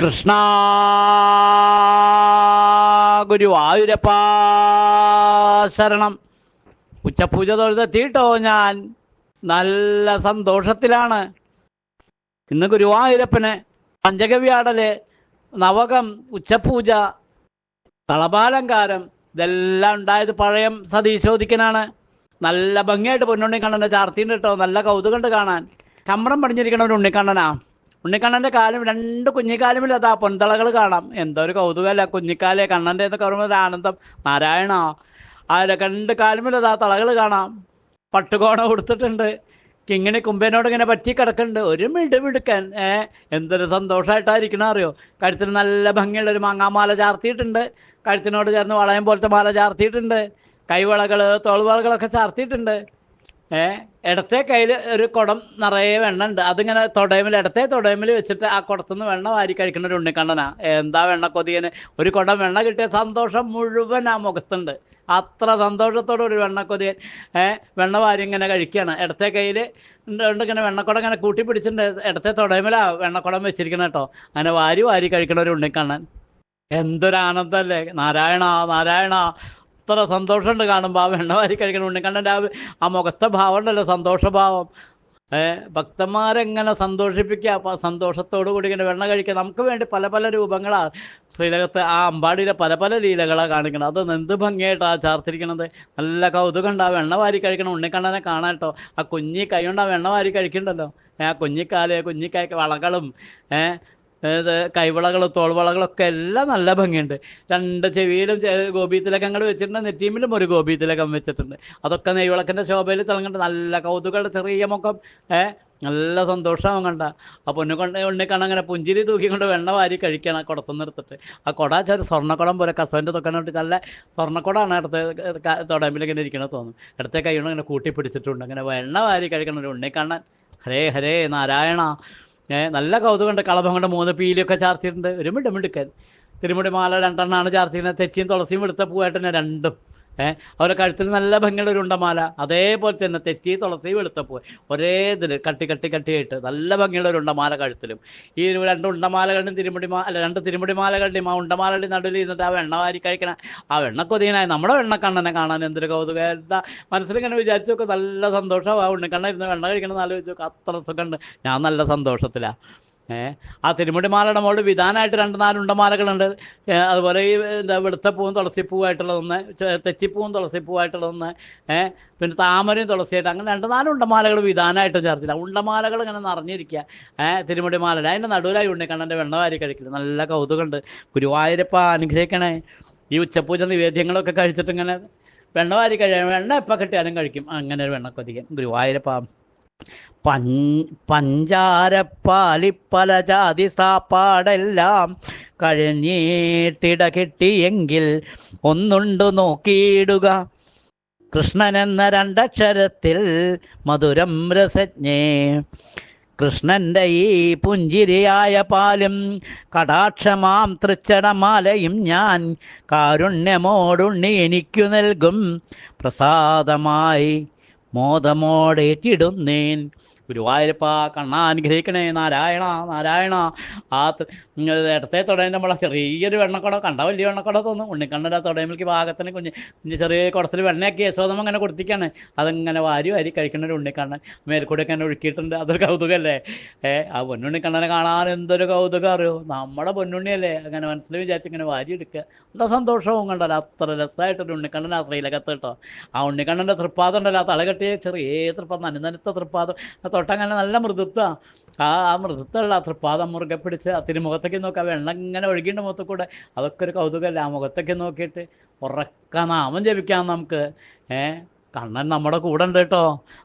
കൃഷ്ണ ഗുരുവായൂരപ്പ ശരണം. ഉച്ചപൂജ തൊഴുതെത്തിയിട്ടോ ഞാൻ. നല്ല സന്തോഷത്തിലാണ്. ഇന്ന് ഗുരുവായൂരപ്പന് പഞ്ചഗവ്യാടൽ നവകം ഉച്ചപൂജ തളപാലങ്കാരം ഇതെല്ലാം ഉണ്ടായത് പഴയ സതീശോദിക്കനാണ് നല്ല ഭംഗിയായിട്ട് പൊന്നുണ്ണി കണ്ണനെ ചാർത്തിയുണ്ട് കേട്ടോ. നല്ല കൗതുകണ്ട് കാണാൻ. കമ്രം പടിഞ്ഞിരിക്കണ ഒരു ഉണ്ണിക്കണ്ണനാ. ഉണ്ണിക്കണ്ണന്റെ കാലം രണ്ട് കുഞ്ഞിക്കാലുമില്ല. അതാ പൊന്തളകൾ കാണാം. എന്തോ ഒരു കൗതുകമല്ല. കുഞ്ഞിക്കാലെ കണ്ണന്റെ എന്നൊക്കെ പറയുമ്പോൾ ആനന്ദം. നാരായണ. ആ രണ്ട് കാലം ഇല്ല അതാ തളകൾ കാണാം. പട്ടുകോണ കൊടുത്തിട്ടുണ്ട്. കിങ്ങിണി കുമ്പേനോട് ഇങ്ങനെ പറ്റി കിടക്കുന്നുണ്ട്. ഒരു മിട് മിടുക്കൻ. ഏ എന്തൊരു സന്തോഷമായിട്ടായിരിക്കണം അറിയോ? കഴുത്തിന് നല്ല ഭംഗിയുള്ള ഒരു മാങ്ങാമാല ചാർത്തിയിട്ടുണ്ട്. കഴുത്തിനോട് ചേർന്ന് വളയം പോലത്തെ മാല ചാർത്തിയിട്ടുണ്ട്. കൈവളകൾ തോൾവളകളൊക്കെ ചാർത്തിയിട്ടുണ്ട്. ഏ? ഇടത്തെ കയ്യിൽ ഒരു കുടം നിറയെ വെണ്ണ ഉണ്ട് അതിങ്ങനെ തൊടയമിൽ ഇടത്തെ തൊടയമിൽ വെച്ചിട്ട് ആ കുടത്തുനിന്ന് വെണ്ണ വാരി കഴിക്കുന്ന ഒരു ഉണ്ണിക്കണ്ണനാ. എന്താ വെണ്ണ കൊതിയന്? ഒരു കുടം വെണ്ണ കിട്ടിയ സന്തോഷം മുഴുവൻ ആ മുഖത്തുണ്ട്. അത്ര സന്തോഷത്തോടെ ഒരു വെണ്ണക്കൊതിയൻ ഏഹ് വെണ്ണ വാരി ഇങ്ങനെ കഴിക്കുകയാണ് ഇടത്തെ കയ്യിൽ ഉണ്ട് ഇങ്ങനെ വെണ്ണക്കുടം ഇങ്ങനെ കൂട്ടി പിടിച്ചിട്ടുണ്ട് ഇടത്തെ തൊടയമിലാ വെണ്ണക്കുടം വെച്ചിരിക്കണം കേട്ടോ. അങ്ങനെ വാരി വാരി കഴിക്കണ ഒരു ഉണ്ണിക്കണ്ണൻ. എന്തൊരാനന്ദല്ലേ നാരായണ നാരായണ. അത്ര സന്തോഷമുണ്ട് കാണുമ്പോൾ ആ വെണ്ണവാരി വാരി കഴിക്കണ ഉണ്ണിക്കണ്ണന്റെ ആ ആ മുഖത്തെ ഭാവം ഉണ്ടല്ലോ സന്തോഷഭാവം. ഏ ഭക്തന്മാരെങ്ങനെ സന്തോഷിപ്പിക്കുക? അപ്പം സന്തോഷത്തോടു കൂടി ഇങ്ങനെ വെണ്ണ കഴിക്കുക. നമുക്ക് വേണ്ടി പല പല രൂപങ്ങളാണ് ശ്രീലകത്തെ ആ അമ്പാടിയിലെ പല പല ലീലകളാണ് കാണിക്കുന്നത് അത് എന്ത് ഭംഗിയായിട്ടാണ് ചാർത്തിരിക്കണത്? നല്ല കൗതുകം ഉണ്ട് ആ വെണ്ണ വാരി കഴിക്കണം ഉണ്ണിക്കണ്ണനെ കാണാൻ കേട്ടോ. ആ കുഞ്ഞി കൈ കൊണ്ട് ആ വെണ്ണ വാരി കഴിക്കണ്ടല്ലോ? ആ കുഞ്ഞിക്കാൽ കുഞ്ഞിക്കായ വളകളും കൈവളകളും തോൾവളകളൊക്കെ എല്ലാം നല്ല ഭംഗിയുണ്ട്. രണ്ട് ചെവിയിലും ഗോപീതിലകങ്ങൾ വെച്ചിട്ടുണ്ട് നെറ്റീമിലും ഒരു ഗോപീതിലകം വെച്ചിട്ടുണ്ട്. അതൊക്കെ നെയ്വിളക്കിന്റെ ശോഭയിൽ തിളങ്ങുന്നുണ്ട് നല്ല കൗതുകളുടെ ചെറിയ മുഖം നല്ല സന്തോഷമാവും കണ്ട. ആ പൊന്നു കൊണ്ട് ഉണ്ണിക്കണ്ണ അങ്ങനെ പുഞ്ചിരി തൂക്കിക്കൊണ്ട് വെണ്ണ വാരി കഴിക്കണം ആ കുടത്തുനിന്ന് എടുത്തിട്ട്. ആ കുട ചെറിയ സ്വർണക്കുടം പോലെ കസവന്റെ തൊക്കണോട്ട് നല്ല സ്വർണക്കുടമാണ് അടുത്ത് തൊടമ്പിൽ ഇങ്ങനെ ഇരിക്കണത് തോന്നും ഇടത്തെ കൈകൊണ്ട് ഇങ്ങനെ കൂട്ടി പിടിച്ചിട്ടുണ്ട് അങ്ങനെ വെണ്ണ വാരി കഴിക്കണം ഒരു ഉണ്ണിക്കണ്ണൻ. ഹരേ ഹരേ നാരായണ. ഏ നല്ല കൗതുകമുണ്ട്. കളഭം കൊണ്ട് മൂന്ന് പീലിയൊക്കെ ചാർത്തിയിട്ടുണ്ട്. ഒരു മിടുമിടുക്കൻ മിടുക്കൻ തിരുമുടി മാല രണ്ടെണ്ണമാണ് ചാർത്തിക്കുന്നത് തെച്ചിയും തുളസിയും വെളുത്ത പൂവായിട്ട് തന്നെ രണ്ടും. ഏഹ് അവരെ കഴുത്തിൽ നല്ല ഭംഗിയുള്ള ഒരു ഉണ്ടമാല. അതേപോലെ തന്നെ തെറ്റി തുളസി വെളുത്തപ്പൂ ഒരേ ഇതിൽ കട്ടി കട്ടി കട്ടിയായിട്ട് നല്ല ഭംഗിയുള്ള ഒരു ഉണ്ടമാല കഴുത്തിലും. ഈ രണ്ട് ഉണ്ടമാലകളുടെയും തിരുമുടി അല്ല രണ്ട് തിരുമുടി മാലകളുടെയും ആ ഉണ്ടമാലയുടെയും നടുവിൽ ഇരുന്നിട്ട് ആ വെണ്ണ വാരി കഴിക്കണ ആ വെണ്ണക്കൊതിയനായ നമ്മുടെ വെണ്ണക്കണ്ണനെ കാണാൻ എന്തൊരു കൗതുക. എന്താ? മനസ്സിലിങ്ങനെ വിചാരിച്ചു നല്ല സന്തോഷമാവും ആ ഉണ്ണിക്കണ്ണ ഇരുന്ന് വെണ്ണ കഴിക്കണം ആലോചിച്ച് നോക്കുക അത്ര സുഖമുണ്ട്. ഞാൻ നല്ല സന്തോഷത്തിലാണ് ഏ? ആ തിരുമുടി മാലയുടെ മുകളിൽ വിധാനമായിട്ട് രണ്ട് നാല് ഉണ്ടമാലകളുണ്ട്. ഏ, അതുപോലെ ഈ എന്താ വെളുത്തപ്പൂവും തുളസിപ്പൂവായിട്ടുള്ളതൊന്ന് തെച്ചിപ്പൂവും തുളസിപ്പൂവായിട്ടുള്ളതൊന്ന് ഏ പിന്നെ താമരയും തുളസിയായിട്ട് അങ്ങനെ രണ്ട് നാല് ഉണ്ടമാലകൾ വിധാനമായിട്ട് ചേർത്തില്ല. ഉണ്ടമാലകൾ ഇങ്ങനെ നിറഞ്ഞിരിക്കുക. ഏ തിരുമുടി മാലയുടെ അതിന്റെ നടുവിലായി ഉണ്ണിക്കണ്ണന്റെ വെണ്ണവാരി കഴിക്കുന്നത് നല്ല കൗതുകമുണ്ട്. ഗുരുവായൂരപ്പ അനുഗ്രഹിക്കണേ. ഈ ഉച്ചപൂജ നിവേദ്യങ്ങളൊക്കെ കഴിച്ചിട്ട് ഇങ്ങനെ വെണ്ണ വാരി കഴിയാൻ വെണ്ണ എപ്പോൾ കിട്ടിയാലും കഴിക്കും. അങ്ങനെ ഒരു വെണ്ണക്കൊതിക്കൻ ഗുരുവായൂരപ്പ. പഞ്ചാരപ്പാലി പല ജാതി സാപ്പാടെല്ലാം കഴിഞ്ഞിട്ടിട കിട്ടിയെങ്കിൽ ഒന്നുണ്ടു നോക്കിയിടുക. കൃഷ്ണൻ എന്ന രണ്ടക്ഷരത്തിൽ മധുരം രസജ്ഞേ. കൃഷ്ണന്റെ ഈ പുഞ്ചിരിയായ പാലും കടാക്ഷമാം തൃച്ചടമാലയും ഞാൻ കാരുണ്യമോടുണ്ണി എനിക്കു നൽകും. പ്രസാദമായി മോദമോടെ ഗുരുവായൂരപ്പ കണ്ണാ അനുഗ്രഹിക്കണേ നാരായണ നാരായണ. ആ ഇടത്തെ തുടയിൽ നമ്മളെ ചെറിയൊരു വെണ്ണക്കുടം കണ്ട വലിയ വെണ്ണക്കുടം തോന്നും. ഉണ്ണിക്കണ്ണന്റെ തുടയിലേക്ക് ഭാഗത്തിന് കുഞ്ഞ് കുഞ്ഞ് ചെറിയ കുടത്തിൽ വെണ്ണയൊക്കെ യശോദം അങ്ങനെ കൊടുത്തിക്കാണ് അതങ്ങനെ വാരി വാരി കഴിക്കുന്ന ഒരു ഉണ്ണിക്കണ്ണൻ. മേൽക്കൂടെയൊക്കെ അങ്ങനെ ഒഴുക്കിയിട്ടുണ്ട്. അതൊരു കൗതുകമല്ലേ ഏ ആ പൊന്നുണ്ണിക്കണ്ണനെ കാണാൻ എന്തൊരു കൗതുകം അറിയോ? നമ്മുടെ പൊന്നുണ്ണിയല്ലേ? അങ്ങനെ മനസ്സിൽ വിചാരിച്ച് ഇങ്ങനെ വാരി എടുക്കുക. നല്ല സന്തോഷവും കണ്ടല്ലോ. അത്ര രസമായിട്ടൊരു ഉണ്ണിക്കണ്ണൻ ആ ശ്രീലകത്ത് കേട്ടോ. ആ ഉണ്ണിക്കണ്ണന്റെ തൃപ്പാദം ഉണ്ടല്ലോ. ആ തലകെട്ടിയ ചെറിയ തൃപ്പാദം അനുനനത്ത തൃപ്പാദം. തൊട്ടങ്ങനെ നല്ല മൃദുത്വ. ആ ആ മൃദുത്വമുള്ള ആ തൃപ്പാദം മുറുകെ പിടിച്ച് ആ തിരുമുഖത്തേക്ക് നോക്കുക വെള്ളം ഇങ്ങനെ ഒഴുകിന്റെ മുഖത്ത് കൂടെ അതൊക്കെ ഒരു കൗതുകമല്ല ആ മുഖത്തേക്ക് നോക്കിയിട്ട് ഉറക്ക നാമം ജപിക്കാം നമുക്ക്. ഏ കണ്ണൻ നമ്മുടെ കൂടെ ഉണ്ട് കേട്ടോ.